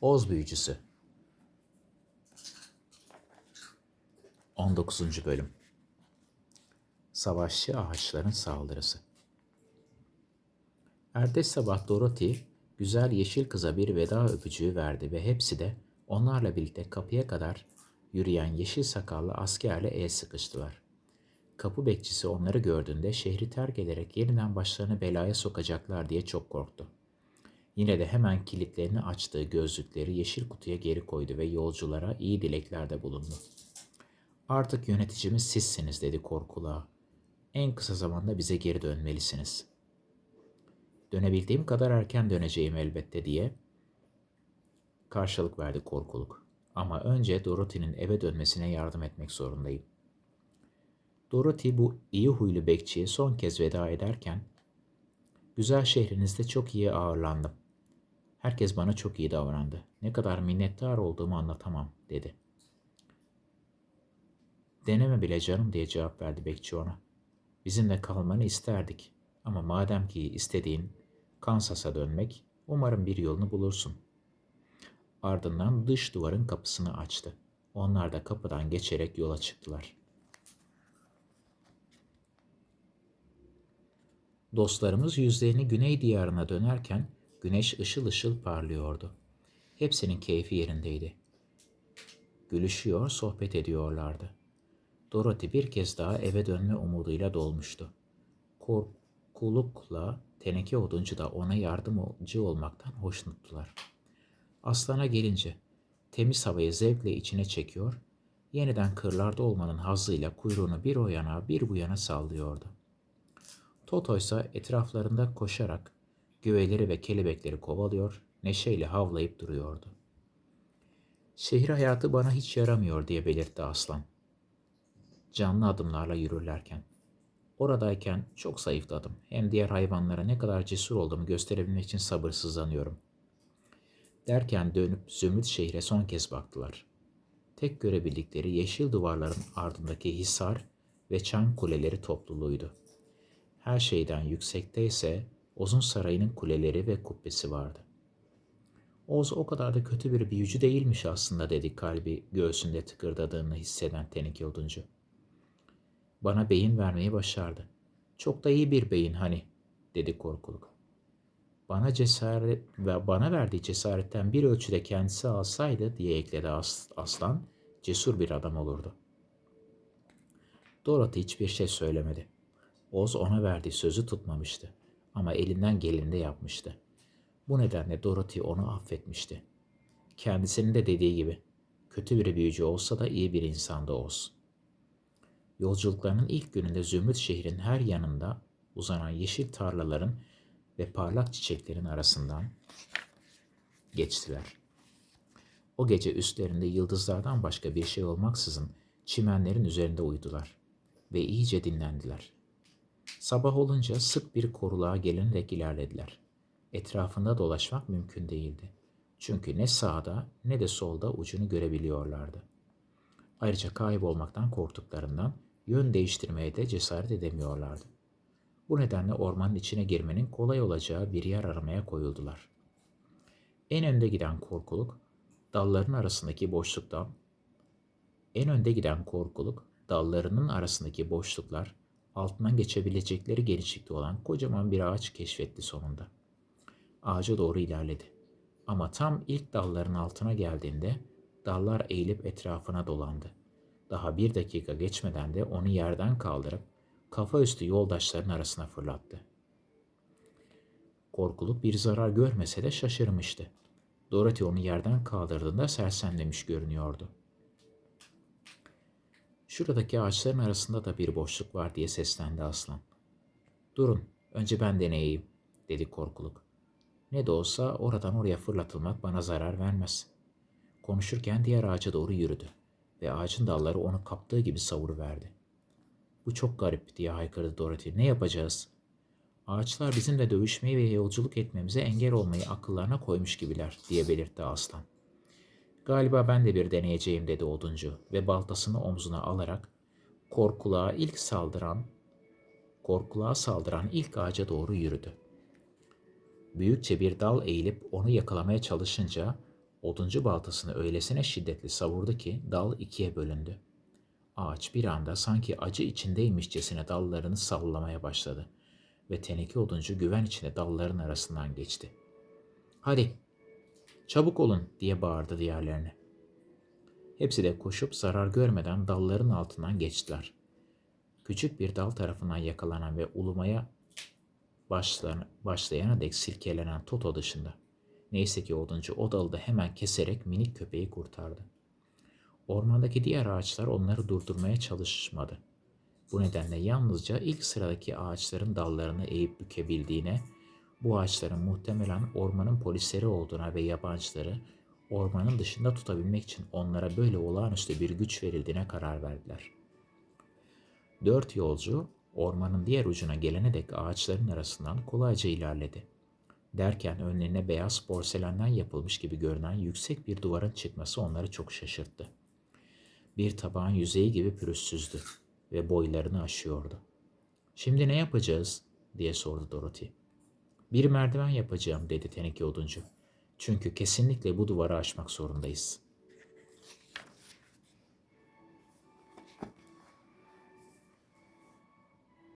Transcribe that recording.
Oz Büyücüsü 19. Bölüm Savaşçı Ağaçların Saldırısı Ertesi sabah Dorothy, güzel yeşil kıza bir veda öpücüğü verdi ve hepsi de onlarla birlikte kapıya kadar yürüyen yeşil sakallı askerle el sıkıştılar. Kapı bekçisi onları gördüğünde şehri terk ederek yeniden başlarını belaya sokacaklar diye çok korktu. Yine de hemen kilitlerini açtığı gözlükleri yeşil kutuya geri koydu ve yolculara iyi dileklerde bulundu. Artık yöneticimiz sizsiniz dedi korkuluğa. En kısa zamanda bize geri dönmelisiniz. Dönebildiğim kadar erken döneceğim elbette diye karşılık verdi korkuluk. Ama önce Dorothy'nin eve dönmesine yardım etmek zorundayım. Dorothy bu iyi huylu bekçiye son kez veda ederken, Güzel şehrinizde çok iyi ağırlandım. Herkes bana çok iyi davrandı. Ne kadar minnettar olduğumu anlatamam, dedi. Deneme bile canım diye cevap verdi bekçi ona. Bizimle kalmanı isterdik. Ama madem ki istediğin Kansas'a dönmek, umarım bir yolunu bulursun. Ardından dış duvarın kapısını açtı. Onlar da kapıdan geçerek yola çıktılar. Dostlarımız yüzlerini güney diyarına dönerken güneş ışıl ışıl parlıyordu. Hepsinin keyfi yerindeydi. Gülüşüyor, sohbet ediyorlardı. Dorothy bir kez daha eve dönme umuduyla dolmuştu. Korkulukla teneke oduncu da ona yardımcı olmaktan hoşnuttular. Aslana gelince temiz havayı zevkle içine çekiyor, yeniden kırlarda olmanın hazzıyla kuyruğunu bir o yana bir bu yana sallıyordu. Toto ise etraflarında koşarak güveleri ve kelebekleri kovalıyor, neşeyle havlayıp duruyordu. Şehir hayatı bana hiç yaramıyor diye belirtti aslan. Canlı adımlarla yürürlerken. Oradayken çok zayıfladım. Hem diğer hayvanlara ne kadar cesur olduğumu gösterebilmek için sabırsızlanıyorum. Derken dönüp Zümrüt şehre son kez baktılar. Tek görebildikleri yeşil duvarların ardındaki hisar ve çan kuleleri topluluğuydu. Her şeyden yüksekte ise Oz'un sarayının kuleleri ve kubbesi vardı. Oz o kadar da kötü bir büyücü değilmiş aslında dedi kalbi göğsünde tıkırdadığını hisseden tenik yoduncu. Bana beyin vermeyi başardı. Çok da iyi bir beyin hani dedi korkuluk. Bana cesaret ve bana verdiği cesaretten bir ölçüde kendisi alsaydı diye ekledi aslan cesur bir adam olurdu. Dorothy hiçbir şey söylemedi. Oz ona verdiği sözü tutmamıştı ama elinden geleni de yapmıştı. Bu nedenle Dorothy onu affetmişti. Kendisinin de dediği gibi kötü bir büyücü olsa da iyi bir insandı Oz. Yolculuklarının ilk gününde Zümrüt şehrin her yanında uzanan yeşil tarlaların ve parlak çiçeklerin arasından geçtiler. O gece üstlerinde yıldızlardan başka bir şey olmaksızın çimenlerin üzerinde uyudular ve iyice dinlendiler. Sabah olunca sık bir koruluğa gelinerek ilerlediler. Etrafında dolaşmak mümkün değildi. Çünkü ne sağda ne de solda ucunu görebiliyorlardı. Ayrıca kaybolmaktan korktuklarından yön değiştirmeye de cesaret edemiyorlardı. Bu nedenle ormanın içine girmenin kolay olacağı bir yer aramaya koyuldular. En önde giden korkuluk, dalların arasındaki boşluktan, en önde giden korkuluk, dallarının arasındaki boşluklar altından geçebilecekleri genişlikte olan kocaman bir ağaç keşfetti sonunda. Ağaca doğru ilerledi. Ama tam ilk dalların altına geldiğinde dallar eğilip etrafına dolandı. Daha bir dakika geçmeden de onu yerden kaldırıp kafa üstü yoldaşların arasına fırlattı. Korkuluk bir zarar görmese de şaşırmıştı. Dorothy onu yerden kaldırdığında sersemlemiş görünüyordu. Şuradaki ağaçların arasında da bir boşluk var diye seslendi aslan. Durun, önce ben deneyeyim, dedi korkuluk. Ne de olsa oradan oraya fırlatılmak bana zarar vermez. Konuşurken diğer ağaca doğru yürüdü ve ağacın dalları onu kaptığı gibi savuruverdi. Bu çok garip diye haykırdı Dorothy. Ne yapacağız? Ağaçlar bizimle dövüşmeyi ve yolculuk etmemize engel olmayı akıllarına koymuş gibiler diye belirtti aslan. Galiba ben de bir deneyeceğim dedi oduncu ve baltasını omzuna alarak korkuluğa ilk saldıran korkuluğa saldıran ilk ağaca doğru yürüdü. Büyükçe bir dal eğilip onu yakalamaya çalışınca Oduncu baltasını öylesine şiddetli savurdu ki dal ikiye bölündü. Ağaç bir anda sanki acı içindeymişçesine dallarını sallamaya başladı ve teneke oduncu güven içinde dalların arasından geçti. Hadi, çabuk olun diye bağırdı diğerlerine. Hepsi de koşup zarar görmeden dalların altından geçtiler. Küçük bir dal tarafından yakalanan ve ulumaya başlayan, başlayana dek silkelenen Toto dışında. Neyse ki oduncu o dalı da hemen keserek minik köpeği kurtardı. Ormandaki diğer ağaçlar onları durdurmaya çalışmadı. Bu nedenle yalnızca ilk sıradaki ağaçların dallarını eğip bükebildiğine, bu ağaçların muhtemelen ormanın polisleri olduğuna ve yabancıları ormanın dışında tutabilmek için onlara böyle olağanüstü bir güç verildiğine karar verdiler. Dört yolcu ormanın diğer ucuna gelene dek ağaçların arasından kolayca ilerledi. Derken önlerine beyaz porselenden yapılmış gibi görünen yüksek bir duvarın çıkması onları çok şaşırttı. Bir tabağın yüzeyi gibi pürüzsüzdü ve boylarını aşıyordu. Şimdi ne yapacağız? diye sordu Dorothy. Bir merdiven yapacağım dedi teneke oduncu. Çünkü kesinlikle bu duvarı aşmak zorundayız.